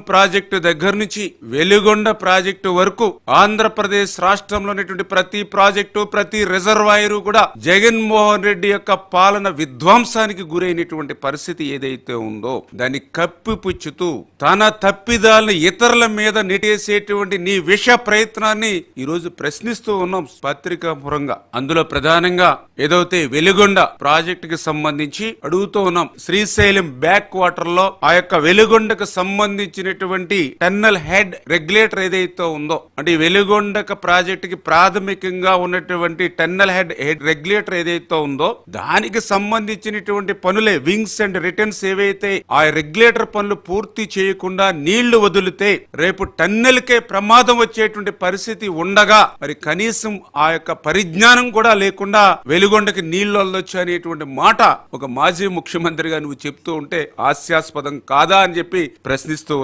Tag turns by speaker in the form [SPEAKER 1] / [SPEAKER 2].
[SPEAKER 1] project దగ్గర నుంచి Veligonda project వరకు ఆంధ్రప్రదేశ్ రాష్ట్రంలో ఉన్నటువంటి ప్రతి ప్రాజెక్టు ప్రతి రిజర్వాయరు కూడా జగన్మోహన్ రెడ్డి యొక్క పాలన విధ్వంసానికి గురైనటువంటి పరిస్థితి ఏదైతే ఉందో దాన్ని కప్పిపుచ్చుతూ తన తప్పిదాలను ఇతరుల మీద నెట్టేసేటువంటి నీ విష ప్రయత్నాన్ని ఈ రోజు ప్రశ్నిస్తూ ఉన్నాం పత్రికా పురంగా అందులో ప్రధానంగా ఏదైతే వెలుగొండ ప్రాజెక్టుకి సంబంధించి అడుగుతూ ఉన్నాం శ్రీశైలం బ్యాక్ వాటర్లో ఆ యొక్క వెలుగొండకు సంబంధించి ఇచ్చినటువంటి టన్నల్ హెడ్ రెగ్యులేటర్ ఏదైతే ఉందో అంటే వెలుగొండక ప్రాజెక్ట్కి ప్రాథమికంగా ఉన్నటువంటి టన్నల్ హెడ్ హెడ్ రెగ్యులేటర్ ఏదైతే ఉందో దానికి సంబంధించినటువంటి పనులే వింగ్స్ అండ్ రిటర్న్స్ ఏవైతే ఆ రెగ్యులేటర్ పనులు పూర్తి చేయకుండా నీళ్ళు వదిలితే రేపు టన్నెల్ కే ప్రమాదం వచ్చేటువంటి పరిస్థితి ఉండగా మరి కనీసం ఆ యొక్క పరిజ్ఞానం కూడా లేకుండా వెలుగొండకి నీళ్ళు వదలొచ్చు అనేటువంటి మాట ఒక మాజీ ముఖ్యమంత్రిగా నువ్వు చెప్తూ ఉంటే హాస్యాస్పదం కాదా అని చెప్పి ప్రశ్నిస్తూ